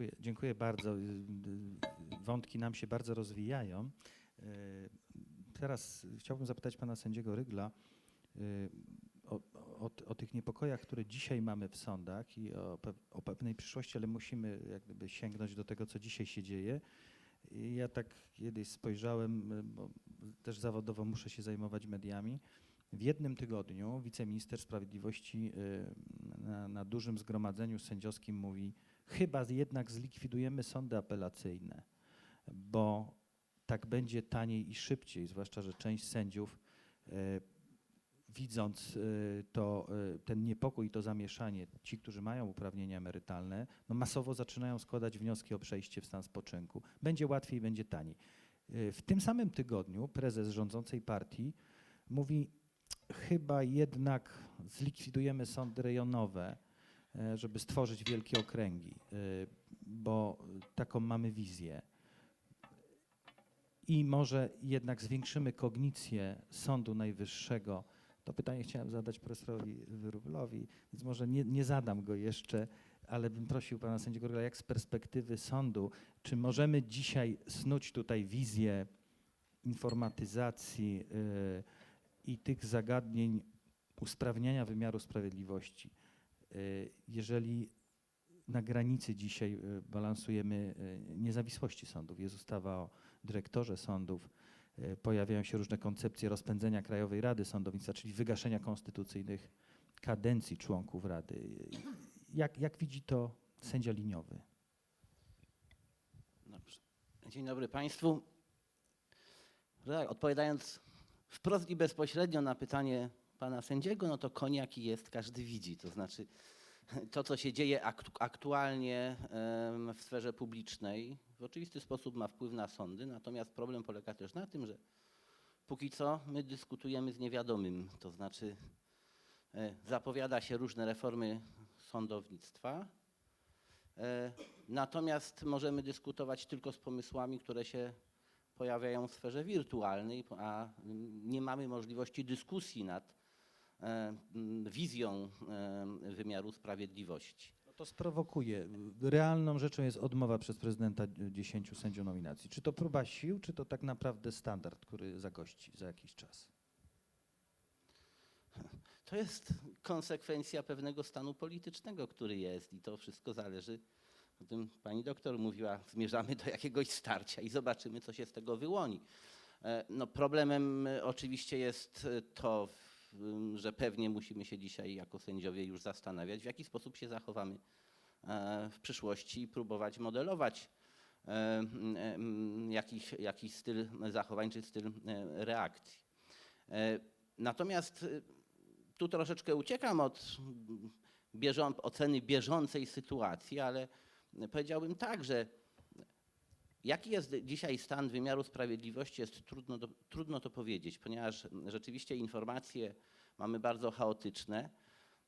Dziękuję, dziękuję bardzo. Y, y, Wątki nam się bardzo rozwijają. Y, Teraz chciałbym zapytać pana sędziego Rygla o, o, o tych niepokojach, które dzisiaj mamy w sądach i o, o pewnej przyszłości, ale musimy jak gdyby sięgnąć do tego, co dzisiaj się dzieje. I ja tak kiedyś spojrzałem, bo też zawodowo muszę się zajmować mediami. W jednym tygodniu wiceminister sprawiedliwości na, na dużym zgromadzeniu sędziowskim mówi, chyba jednak zlikwidujemy sądy apelacyjne, bo tak będzie taniej i szybciej, zwłaszcza, że część sędziów y, widząc y, to, y, ten niepokój i to zamieszanie, ci, którzy mają uprawnienia emerytalne, no masowo zaczynają składać wnioski o przejście w stan spoczynku. Będzie łatwiej, będzie taniej. W tym samym tygodniu prezes rządzącej partii mówi, chyba jednak zlikwidujemy sądy rejonowe, e, żeby stworzyć wielkie okręgi, y, bo taką mamy wizję. I może jednak zwiększymy kognicję Sądu Najwyższego. To pytanie chciałem zadać profesorowi Wyrublowi, więc może nie, nie zadam go jeszcze, ale bym prosił pana sędziego Rygla, jak z perspektywy sądu, czy możemy dzisiaj snuć tutaj wizję informatyzacji y, i tych zagadnień usprawniania wymiaru sprawiedliwości? Y, Jeżeli na granicy dzisiaj y, balansujemy y, niezawisłości sądów. Jest ustawa o dyrektorze sądów, pojawiają się różne koncepcje rozpędzenia Krajowej Rady Sądownictwa, czyli wygaszenia konstytucyjnych kadencji członków Rady. Jak, jak widzi to sędzia liniowy? Dobrze. Dzień dobry Państwu. Tak, Odpowiadając wprost i bezpośrednio na pytanie pana sędziego, no to koniaki jest, każdy widzi. To znaczy to, co się dzieje aktu- aktualnie w sferze publicznej, w oczywisty sposób ma wpływ na sądy, natomiast problem polega też na tym, że póki co my dyskutujemy z niewiadomym, to znaczy e, zapowiada się różne reformy sądownictwa, E, Natomiast możemy dyskutować tylko z pomysłami, które się pojawiają w sferze wirtualnej, a nie mamy możliwości dyskusji nad wizją e, wymiaru sprawiedliwości. No to sprowokuje. Realną rzeczą jest odmowa przez prezydenta 10 sędziów nominacji. Czy to próba sił, czy to tak naprawdę standard, który zagości za jakiś czas? To jest konsekwencja pewnego stanu politycznego, który jest i to wszystko zależy. O tym pani doktor mówiła, zmierzamy do jakiegoś starcia i zobaczymy, co się z tego wyłoni. E, No, problemem e, oczywiście jest e, to, że pewnie musimy się dzisiaj jako sędziowie już zastanawiać, w jaki sposób się zachowamy e, w przyszłości i próbować modelować e, m, jakiś, jakiś styl zachowań czy styl e, reakcji. E, Natomiast e, tu troszeczkę uciekam od bieżą, oceny bieżącej sytuacji, ale powiedziałbym tak, że jaki jest dzisiaj stan wymiaru sprawiedliwości, jest trudno, do, trudno to powiedzieć, ponieważ rzeczywiście informacje mamy bardzo chaotyczne.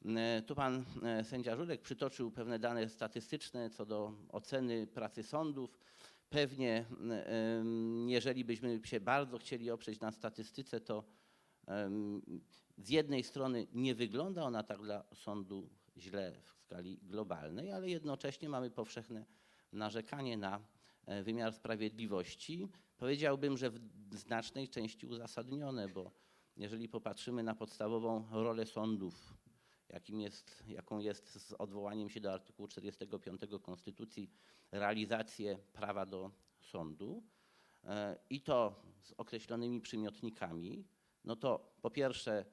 E, Tu pan e, sędzia Żurek przytoczył pewne dane statystyczne co do oceny pracy sądów. Pewnie, e, jeżeli byśmy się bardzo chcieli oprzeć na statystyce, to z jednej strony nie wygląda ona tak dla sądu źle w skali globalnej, ale jednocześnie mamy powszechne narzekanie na wymiar sprawiedliwości. Powiedziałbym, że w znacznej części uzasadnione, bo jeżeli popatrzymy na podstawową rolę sądów, jakim jest, jaką jest z odwołaniem się do artykułu 45 Konstytucji realizację prawa do sądu e, i to z określonymi przymiotnikami, no to po pierwsze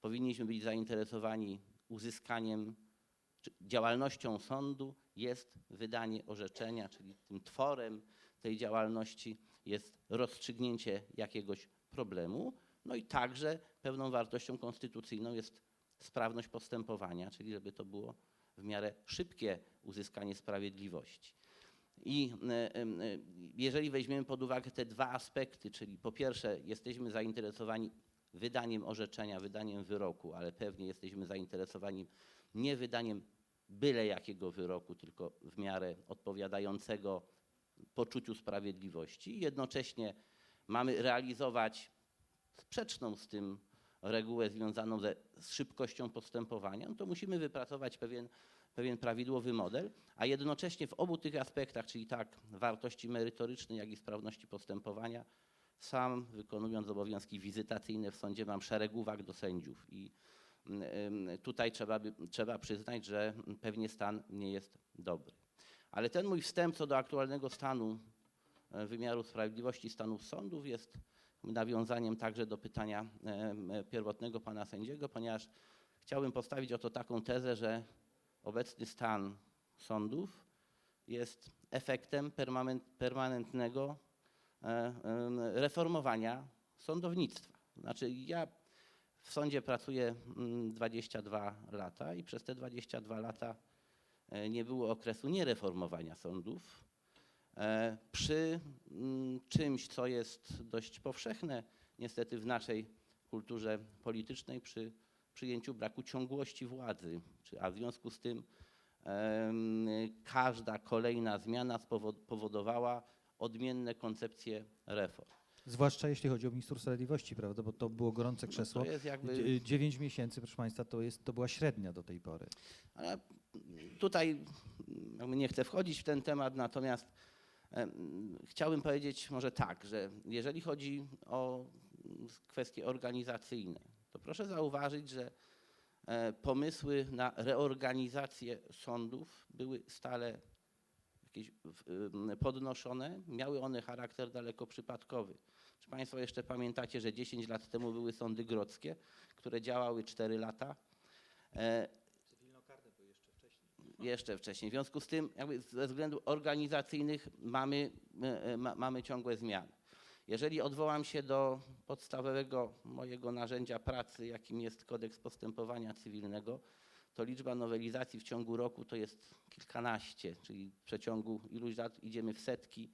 powinniśmy być zainteresowani uzyskaniem działalnością sądu jest wydanie orzeczenia, czyli tym tworem tej działalności jest rozstrzygnięcie jakiegoś problemu. No i także pewną wartością konstytucyjną jest sprawność postępowania, czyli żeby to było w miarę szybkie uzyskanie sprawiedliwości. I e, e, jeżeli weźmiemy pod uwagę te dwa aspekty, czyli po pierwsze jesteśmy zainteresowani wydaniem orzeczenia, wydaniem wyroku, ale pewnie jesteśmy zainteresowani nie wydaniem byle jakiego wyroku, tylko w miarę odpowiadającego poczuciu sprawiedliwości. Jednocześnie mamy realizować sprzeczną z tym regułę związaną ze, z szybkością postępowania, no to musimy wypracować pewien pewien prawidłowy model, a jednocześnie w obu tych aspektach, czyli tak wartości merytorycznej, jak i sprawności postępowania, sam wykonując obowiązki wizytacyjne w sądzie mam szereg uwag do sędziów i tutaj trzeba, trzeba przyznać, że pewnie stan nie jest dobry. Ale ten mój wstęp co do aktualnego stanu e, wymiaru sprawiedliwości, stanów sądów jest nawiązaniem także do pytania pierwotnego pana sędziego, ponieważ chciałbym postawić oto taką tezę, że obecny stan sądów jest efektem permanent, permanentnego e, reformowania sądownictwa. Znaczy ja w sądzie pracuję mm, 22 lata i przez te 22 lata e, nie było okresu niereformowania sądów. E, Przy mm, czymś, co jest dość powszechne niestety w naszej kulturze politycznej, przy przyjęciu braku ciągłości władzy, a w związku z tym każda kolejna zmiana spowo- powodowała odmienne koncepcje reform. Zwłaszcza jeśli chodzi o ministrów sprawiedliwości, prawda? Bo to było gorące krzesło. No to jest jakby- Dzie- Dziewięć miesięcy, proszę Państwa, to, jest, to była średnia do tej pory. Ale tutaj nie chcę wchodzić w ten temat, natomiast chciałbym powiedzieć może tak, że jeżeli chodzi o kwestie organizacyjne, to proszę zauważyć, że e, pomysły na reorganizację sądów były stale jakieś podnoszone, miały one charakter daleko przypadkowy. Czy Państwo jeszcze pamiętacie, że 10 lat temu były sądy grodzkie, które działały 4 lata? E, jeszcze wcześniej. W związku z tym, jakby ze względów organizacyjnych mamy, e, e, ma, mamy ciągłe zmiany. Jeżeli odwołam się do podstawowego mojego narzędzia pracy, jakim jest kodeks postępowania cywilnego, to liczba nowelizacji w ciągu roku to jest kilkanaście, czyli w przeciągu iluś lat idziemy w setki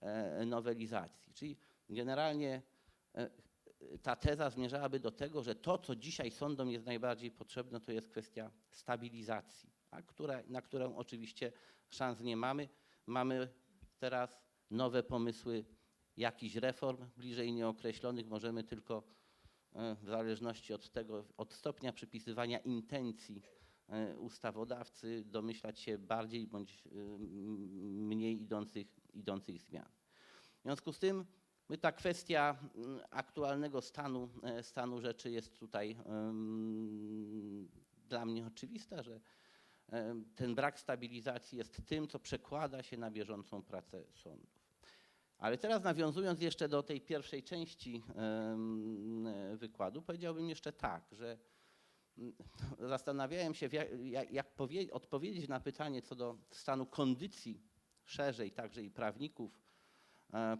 e, nowelizacji. Czyli generalnie e, ta teza zmierzałaby do tego, że to, co dzisiaj sądom jest najbardziej potrzebne, to jest kwestia stabilizacji, a na którą oczywiście szans nie mamy. Mamy teraz nowe pomysły jakichś reform bliżej nieokreślonych. Możemy tylko e, w zależności od tego, od stopnia przypisywania intencji e, ustawodawcy domyślać się bardziej bądź mniej idących, idących zmian. W związku z tym ta kwestia mm, aktualnego stanu, e, stanu rzeczy jest tutaj dla mnie oczywista, że em, ten brak stabilizacji jest tym, co przekłada się na bieżącą pracę sądów. Ale teraz nawiązując jeszcze do tej pierwszej części e, wykładu, powiedziałbym jeszcze tak, że mm, zastanawiałem się, jak, jak, jak powie, odpowiedzieć na pytanie co do stanu kondycji szerzej, także i prawników, e,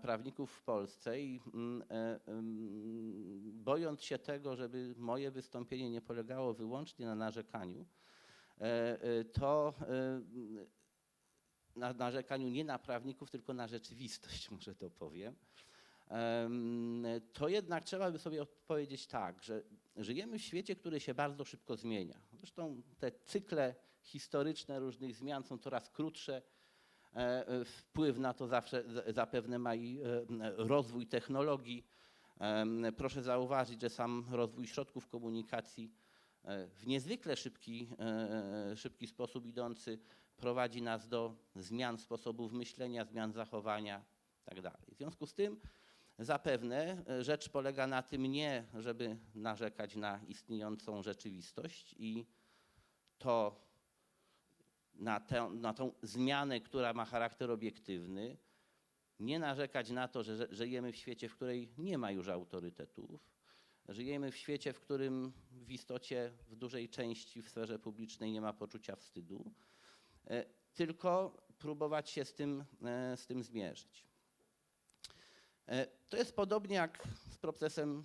prawników w Polsce i mm, e, em, bojąc się tego, żeby moje wystąpienie nie polegało wyłącznie na narzekaniu, e, e, to e, na narzekaniu nie na prawników, tylko na rzeczywistość, może to powiem, em, to jednak trzeba by sobie odpowiedzieć tak, że żyjemy w świecie, który się bardzo szybko zmienia. Zresztą te cykle historyczne różnych zmian są coraz krótsze. E, e, Wpływ na to zawsze zapewne ma i e, rozwój technologii. Proszę zauważyć, że sam rozwój środków komunikacji w niezwykle szybki, szybki sposób idący prowadzi nas do zmian sposobów myślenia, zmian zachowania itd. W związku z tym zapewne rzecz polega na tym nie, żeby narzekać na istniejącą rzeczywistość i to na, tę, na tą zmianę, która ma charakter obiektywny, nie narzekać na to, że żyjemy w świecie, w której nie ma już autorytetów. Żyjemy w świecie, w którym w istocie w dużej części w sferze publicznej nie ma poczucia wstydu, e, tylko próbować się z tym, e, z tym zmierzyć. E, To jest podobnie jak z procesem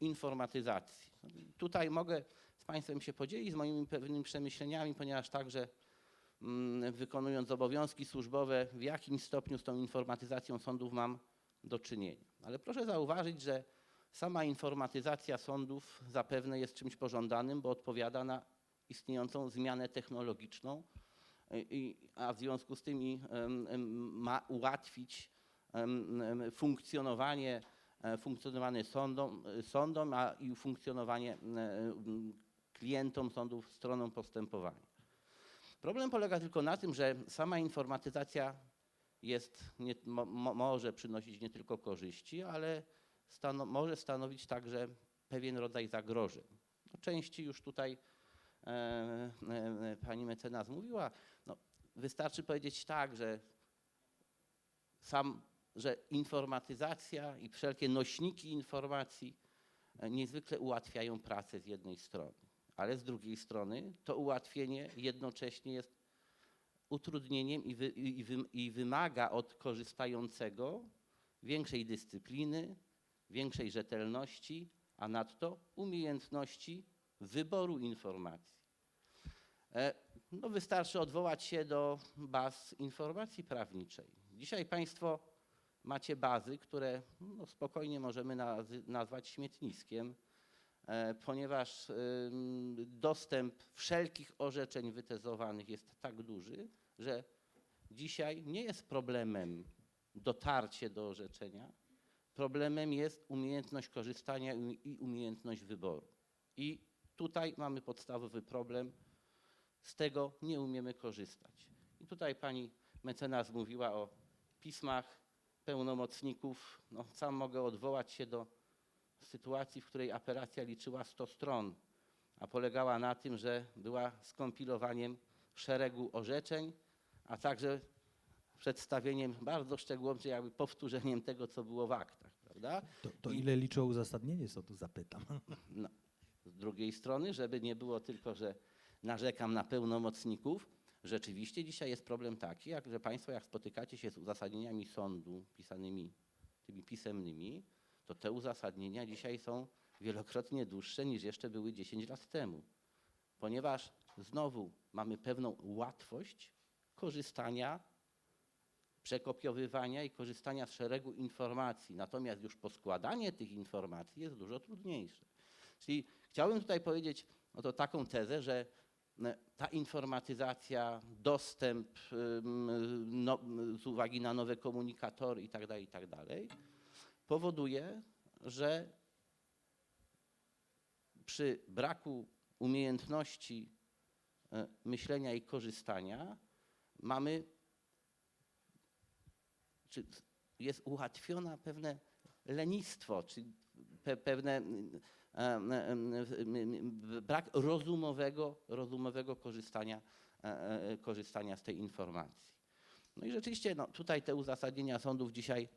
informatyzacji. Tutaj mogę z Państwem się podzielić z moimi pewnymi przemyśleniami, ponieważ także wykonując obowiązki służbowe, w jakim stopniu z tą informatyzacją sądów mam do czynienia. Ale proszę zauważyć, że sama informatyzacja sądów zapewne jest czymś pożądanym, bo odpowiada na istniejącą zmianę technologiczną, i, a w związku z tym ma ułatwić funkcjonowanie, e, funkcjonowanie sądom, sądom, a i funkcjonowanie e, klientom sądów, stroną postępowania. Problem polega tylko na tym, że sama informatyzacja jest, nie, mo, mo, może przynosić nie tylko korzyści, ale stano, może stanowić także pewien rodzaj zagrożeń. O części już tutaj e, e, pani mecenas mówiła. No, wystarczy powiedzieć tak, że sam, że informatyzacja i wszelkie nośniki informacji e, niezwykle ułatwiają pracę z jednej strony, ale z drugiej strony to ułatwienie jednocześnie jest utrudnieniem i, wy, i, wy, i wymaga od korzystającego większej dyscypliny, większej rzetelności, a nadto umiejętności wyboru informacji. E, No wystarczy odwołać się do baz informacji prawniczej. Dzisiaj Państwo macie bazy, które no, spokojnie możemy nazwać śmietniskiem, ponieważ ym, dostęp wszelkich orzeczeń wytezowanych jest tak duży, że dzisiaj nie jest problemem dotarcie do orzeczenia, problemem jest umiejętność korzystania i umiejętność wyboru. I tutaj mamy podstawowy problem, z tego nie umiemy korzystać. I tutaj pani mecenas mówiła o pismach pełnomocników. No, sam mogę odwołać się do sytuacji, w której apelacja liczyła 100 stron, a polegała na tym, że była skompilowaniem szeregu orzeczeń, a także przedstawieniem bardzo szczegółowym, jakby powtórzeniem tego, co było w aktach, prawda? To, to I- ile liczy o uzasadnienie, co tu zapytam? No. Z drugiej strony, żeby nie było tylko, że narzekam na pełnomocników, rzeczywiście dzisiaj jest problem taki, jak, że Państwo jak spotykacie się z uzasadnieniami sądu pisanymi, tymi pisemnymi, to te uzasadnienia dzisiaj są wielokrotnie dłuższe niż jeszcze były 10 lat temu. Ponieważ znowu mamy pewną łatwość korzystania, przekopiowywania i korzystania z szeregu informacji. Natomiast już poskładanie tych informacji jest dużo trudniejsze. Czyli chciałbym tutaj powiedzieć oto taką tezę, że ta informatyzacja, dostęp no, z uwagi na nowe komunikatory itd., itd. powoduje, że przy braku umiejętności e, myślenia i korzystania mamy, czy jest ułatwione pewne lenistwo, czy pe, pewne brak rozumowego, rozumowego korzystania, e, e, korzystania z tej informacji. No i rzeczywiście no, tutaj te uzasadnienia sądów dzisiaj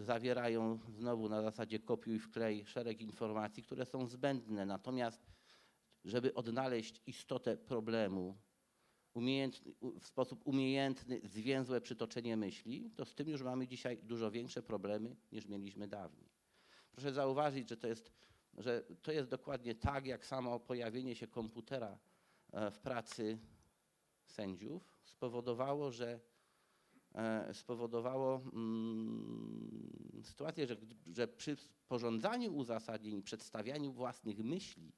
zawierają znowu na zasadzie kopiuj wklej szereg informacji, które są zbędne. Natomiast żeby odnaleźć istotę problemu umiejętny, w sposób umiejętny, zwięzłe przytoczenie myśli, to z tym już mamy dzisiaj dużo większe problemy niż mieliśmy dawniej. Proszę zauważyć, że to jest, że to jest dokładnie tak, jak samo pojawienie się komputera e, w pracy sędziów spowodowało, że e, spowodowało mm, sytuację, że, że przy sporządzaniu uzasadnień, przedstawianiu własnych myśli,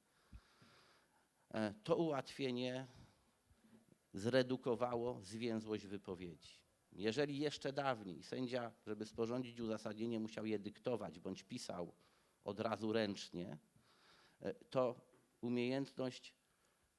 e, to ułatwienie zredukowało zwięzłość wypowiedzi. Jeżeli jeszcze dawniej sędzia, żeby sporządzić uzasadnienie, musiał je dyktować bądź pisał od razu ręcznie, e, to umiejętność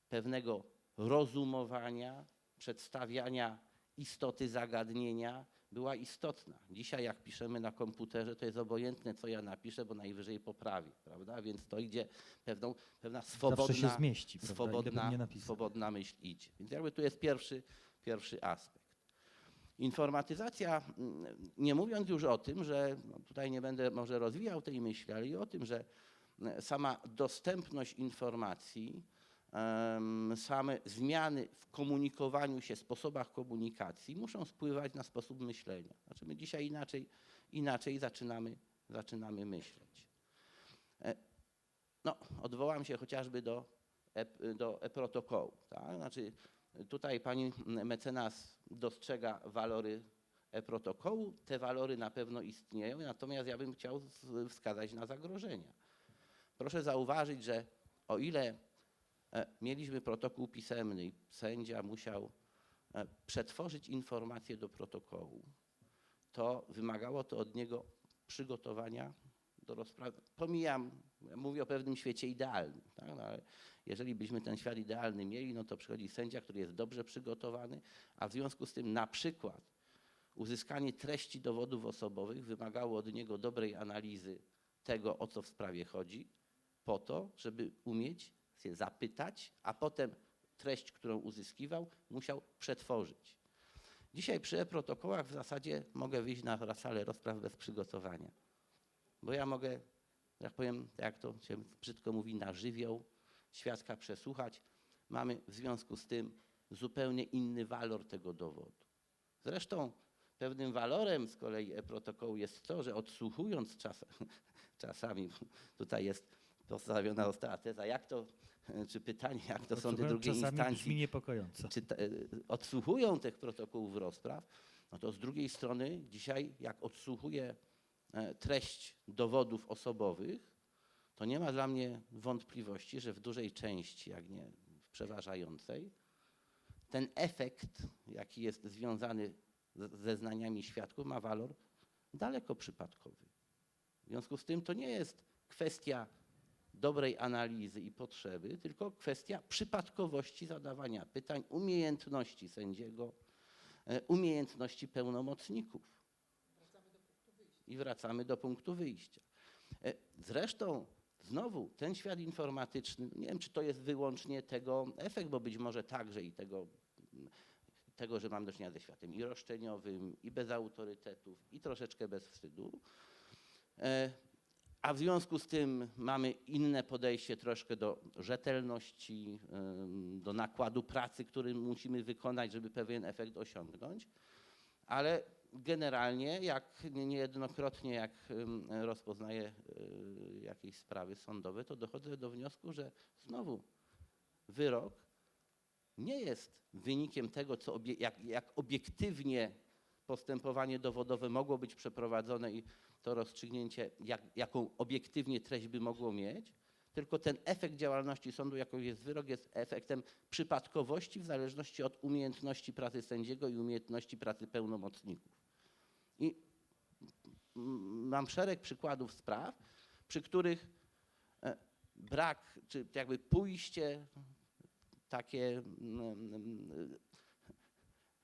pewnego rozumowania, przedstawiania istoty zagadnienia była istotna. Dzisiaj jak piszemy na komputerze, to jest obojętne, co ja napiszę, bo najwyżej poprawię, prawda? Więc to idzie pewną, pewna swobodna, zmieści, swobodna, swobodna myśl idzie. Więc jakby tu jest pierwszy, pierwszy aspekt. Informatyzacja, mm, nie mówiąc już o tym, że no tutaj nie będę może rozwijał tej myśli, ale i o tym, że mm, sama dostępność informacji, same zmiany w komunikowaniu się, sposobach komunikacji muszą wpływać na sposób myślenia. Znaczy my dzisiaj inaczej, inaczej zaczynamy, zaczynamy myśleć. E, No, odwołam się chociażby do, e, do e-protokołu. Tak? Znaczy, tutaj pani mecenas dostrzega walory e-protokołu. Te walory na pewno istnieją, natomiast ja bym chciał wskazać na zagrożenia. Proszę zauważyć, że o ile e, mieliśmy protokół pisemny i sędzia musiał e, przetworzyć informacje do protokołu, to wymagało to od niego przygotowania do rozprawy. Pomijam, ja mówię o pewnym świecie idealnym, tak? no, ale jeżeli byśmy ten świat idealny mieli, no to przychodzi sędzia, który jest dobrze przygotowany, a w związku z tym na przykład uzyskanie treści dowodów osobowych wymagało od niego dobrej analizy tego, o co w sprawie chodzi, po to, żeby umieć się zapytać, a potem treść, którą uzyskiwał, musiał przetworzyć. Dzisiaj przy e-protokołach w zasadzie mogę wyjść na salę rozpraw bez przygotowania. Bo ja mogę, jak powiem, jak to się brzydko mówi, na żywioł świadka przesłuchać. Mamy w związku z tym zupełnie inny walor tego dowodu. Zresztą pewnym walorem z kolei e-protokołu jest to, że odsłuchując czas, czasami, tutaj jest postawiona ostała teza, jak to, czy pytanie, jak to sądy drugiej instancji czy te, odsłuchują tych protokołów rozpraw, no to z drugiej strony dzisiaj jak odsłuchuję e, treść dowodów osobowych, to nie ma dla mnie wątpliwości, że w dużej części, jak nie w przeważającej, ten efekt, jaki jest związany z- ze znaniami świadków, ma walor daleko przypadkowy. W związku z tym to nie jest kwestia dobrej analizy i potrzeby, tylko kwestia przypadkowości zadawania pytań, umiejętności sędziego, e, umiejętności pełnomocników. I wracamy do punktu wyjścia. E, Zresztą znowu ten świat informatyczny, nie wiem czy to jest wyłącznie tego efekt, bo być może także i tego, tego że mam do czynienia ze światem i roszczeniowym, i bez autorytetów, i troszeczkę bez wstydu. E, a w związku z tym mamy inne podejście troszkę do rzetelności, do nakładu pracy, który musimy wykonać, żeby pewien efekt osiągnąć. Ale generalnie, jak nie- niejednokrotnie, jak rozpoznaję y, jakieś sprawy sądowe, to dochodzę do wniosku, że znowu wyrok nie jest wynikiem tego, co obie, jak, jak obiektywnie postępowanie dowodowe mogło być przeprowadzone i to rozstrzygnięcie, jak, jaką obiektywnie treść by mogło mieć, tylko ten efekt działalności sądu, jaką jest wyrok, jest efektem przypadkowości w zależności od umiejętności pracy sędziego i umiejętności pracy pełnomocników. I mam szereg przykładów spraw, przy których e, brak, czy jakby pójście takie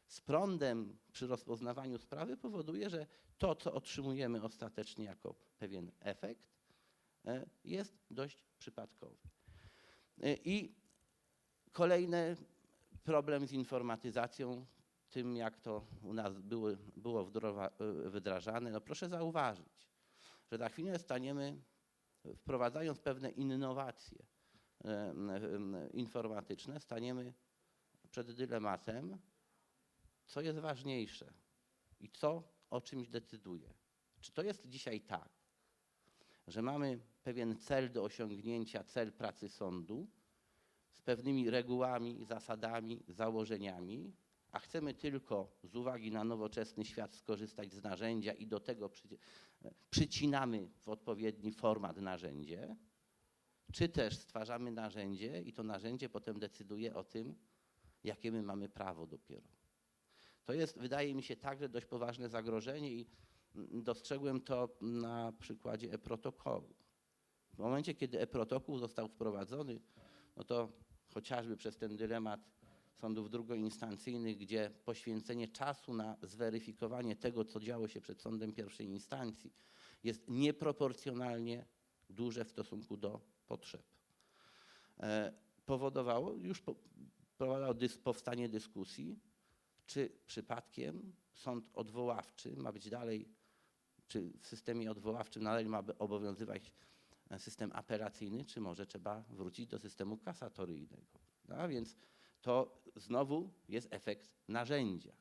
z prądem przy rozpoznawaniu sprawy powoduje, że to, co otrzymujemy ostatecznie jako pewien efekt, e, jest dość przypadkowy. E, I kolejny problem z informatyzacją, tym jak to u nas było, było e, wdrażane. No proszę zauważyć, że za chwilę staniemy, wprowadzając pewne innowacje informatyczne, staniemy przed dylematem, co jest ważniejsze i co o czymś decyduje. Czy to jest dzisiaj tak, że mamy pewien cel do osiągnięcia, cel pracy sądu z pewnymi regułami, zasadami, założeniami, a chcemy tylko z uwagi na nowoczesny świat skorzystać z narzędzia i do tego przyci- przycinamy w odpowiedni format narzędzie, czy też stwarzamy narzędzie i to narzędzie potem decyduje o tym, jakie my mamy prawo dopiero. To jest, wydaje mi się, także dość poważne zagrożenie i dostrzegłem to na przykładzie e-protokołu. W momencie, kiedy e-protokół został wprowadzony, no to chociażby przez ten dylemat sądów drugoinstancyjnych, gdzie poświęcenie czasu na zweryfikowanie tego, co działo się przed sądem pierwszej instancji, jest nieproporcjonalnie duże w stosunku do potrzeb. E, Powodowało, już po, prowadzało dys, powstanie dyskusji, czy przypadkiem sąd odwoławczy ma być dalej, czy w systemie odwoławczym nadal ma obowiązywać e, system apelacyjny, czy może trzeba wrócić do systemu kasatoryjnego. No, a więc to znowu jest efekt narzędzia.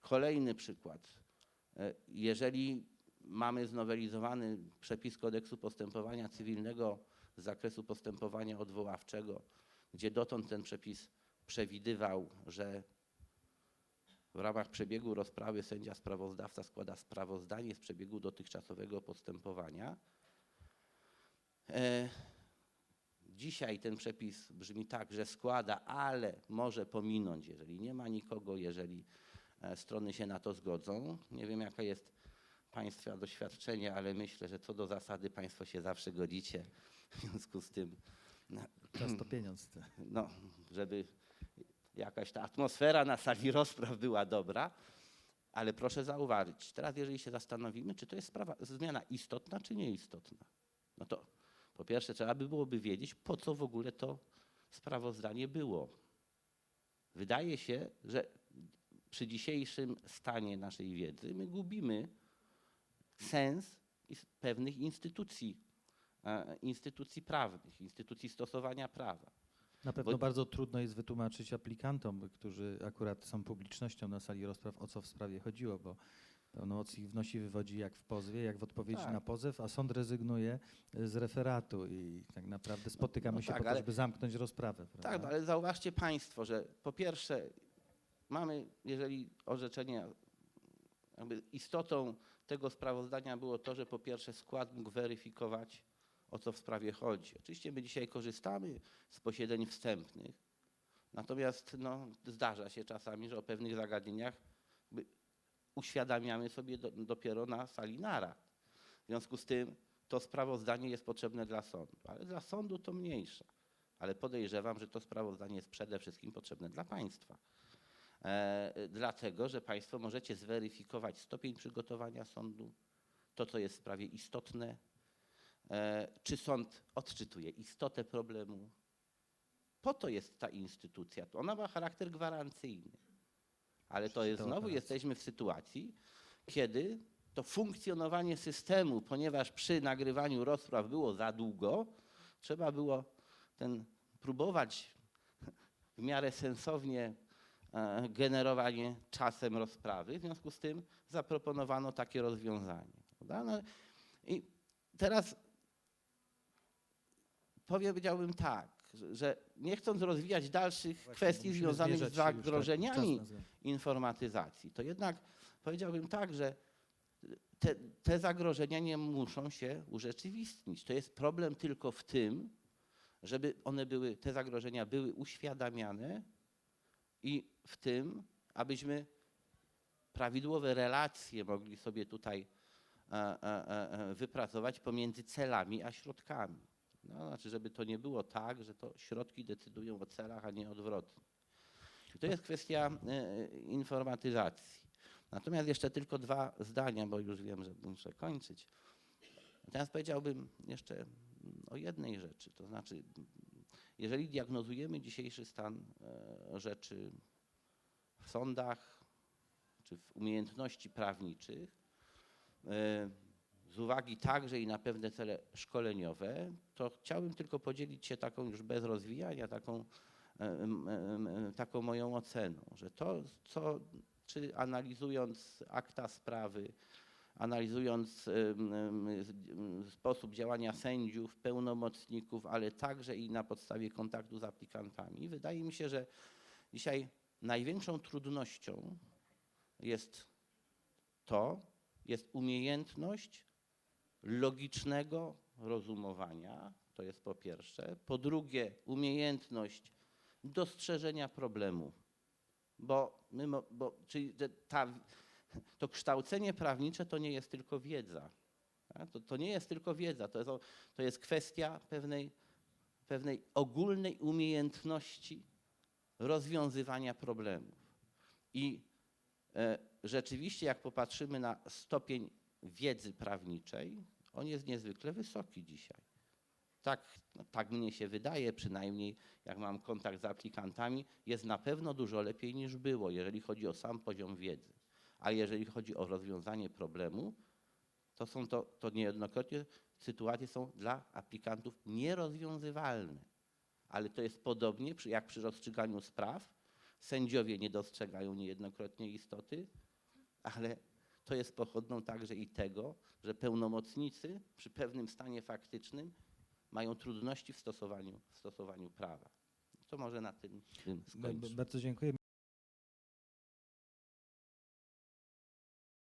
Kolejny przykład. E, Jeżeli mamy znowelizowany przepis kodeksu postępowania cywilnego z zakresu postępowania odwoławczego, gdzie dotąd ten przepis przewidywał, że w ramach przebiegu rozprawy sędzia sprawozdawca składa sprawozdanie z przebiegu dotychczasowego postępowania. E, Dzisiaj ten przepis brzmi tak, że składa, ale może pominąć, jeżeli nie ma nikogo, jeżeli e, strony się na to zgodzą. Nie wiem, jaka jest Państwa doświadczenie, ale myślę, że co do zasady Państwo się zawsze godzicie. W związku z tym, Czas to pieniądz. no, żeby jakaś ta atmosfera na sali rozpraw była dobra. Ale proszę zauważyć, teraz jeżeli się zastanowimy, czy to jest sprawa, zmiana istotna, czy nieistotna, no to po pierwsze trzeba by byłoby wiedzieć, po co w ogóle to sprawozdanie było. Wydaje się, że przy dzisiejszym stanie naszej wiedzy my gubimy sens pewnych instytucji, instytucji prawnych, instytucji stosowania prawa. Na pewno Bo- bardzo trudno jest wytłumaczyć aplikantom, którzy akurat są publicznością na sali rozpraw, o co w sprawie chodziło, bo pełnomocnik wnosi, wywodzi jak w pozwie, jak w odpowiedzi Tak. na pozew, a sąd rezygnuje e, z referatu i tak naprawdę spotykamy no się tak, po to, żeby zamknąć rozprawę. Prawda? Tak, no ale zauważcie Państwo, że po pierwsze mamy, jeżeli orzeczenie, jakby istotą tego sprawozdania było to, że po pierwsze skład mógł weryfikować, o co w sprawie chodzi. Oczywiście my dzisiaj korzystamy z posiedzeń wstępnych, natomiast no, zdarza się czasami, że o pewnych zagadnieniach uświadamiamy sobie do, dopiero na sali narad. W związku z tym to sprawozdanie jest potrzebne dla sądu, ale dla sądu to mniejsza ale podejrzewam, że to sprawozdanie jest przede wszystkim potrzebne dla państwa. E, dlatego, że państwo możecie zweryfikować stopień przygotowania sądu, to, co jest w sprawie istotne, czy sąd odczytuje istotę problemu. Po to jest ta instytucja. Ona ma charakter gwarancyjny. Ale to jest znowu, jesteśmy w sytuacji, kiedy to funkcjonowanie systemu, ponieważ przy nagrywaniu rozpraw było za długo, trzeba było ten próbować w miarę sensownie e, generowanie czasem rozprawy. W związku z tym zaproponowano takie rozwiązanie. No I teraz powiedziałbym tak, że- nie chcąc rozwijać dalszych Właśnie, kwestii związanych z tak, zagrożeniami nas- informatyzacji, to jednak powiedziałbym tak, że te, te zagrożenia nie muszą się urzeczywistnić. To jest problem tylko w tym, żeby one były, te zagrożenia były uświadamiane i w tym, abyśmy prawidłowe relacje mogli sobie tutaj e, e, e, wypracować pomiędzy celami a środkami. No, znaczy, żeby to nie było tak, że to środki decydują o celach, a nie odwrotnie. I to jest kwestia e, informatyzacji. Natomiast jeszcze tylko dwa zdania, bo już wiem, że muszę kończyć. Teraz powiedziałbym jeszcze o jednej rzeczy, to znaczy, jeżeli diagnozujemy dzisiejszy stan e, rzeczy w sądach czy w umiejętności prawniczych, e, z uwagi także i na pewne cele szkoleniowe, to chciałbym tylko podzielić się taką już bez rozwijania, taką, taką moją oceną, że to, co, czy analizując akta sprawy, analizując sposób działania sędziów, pełnomocników, ale także i na podstawie kontaktu z aplikantami, wydaje mi się, że dzisiaj największą trudnością jest to, jest umiejętność logicznego rozumowania, to jest po pierwsze. Po drugie, umiejętność dostrzeżenia problemu, bo, my, bo czyli ta, to kształcenie prawnicze to nie jest tylko wiedza. To, to nie jest tylko wiedza, to jest, to jest kwestia pewnej, pewnej ogólnej umiejętności rozwiązywania problemów. I e, rzeczywiście, jak popatrzymy na stopień wiedzy prawniczej, on jest niezwykle wysoki dzisiaj. Tak, tak mnie się wydaje, przynajmniej jak mam kontakt z aplikantami, jest na pewno dużo lepiej niż było, jeżeli chodzi o sam poziom wiedzy. A jeżeli chodzi o rozwiązanie problemu, to są to, to niejednokrotnie sytuacje są dla aplikantów nierozwiązywalne. Ale to jest podobnie przy, jak przy rozstrzyganiu spraw. Sędziowie nie dostrzegają niejednokrotnie istoty, ale to jest pochodną także i tego, że pełnomocnicy przy pewnym stanie faktycznym mają trudności w stosowaniu, w stosowaniu prawa. To może na tym, tym skończę. Bardzo dziękuję.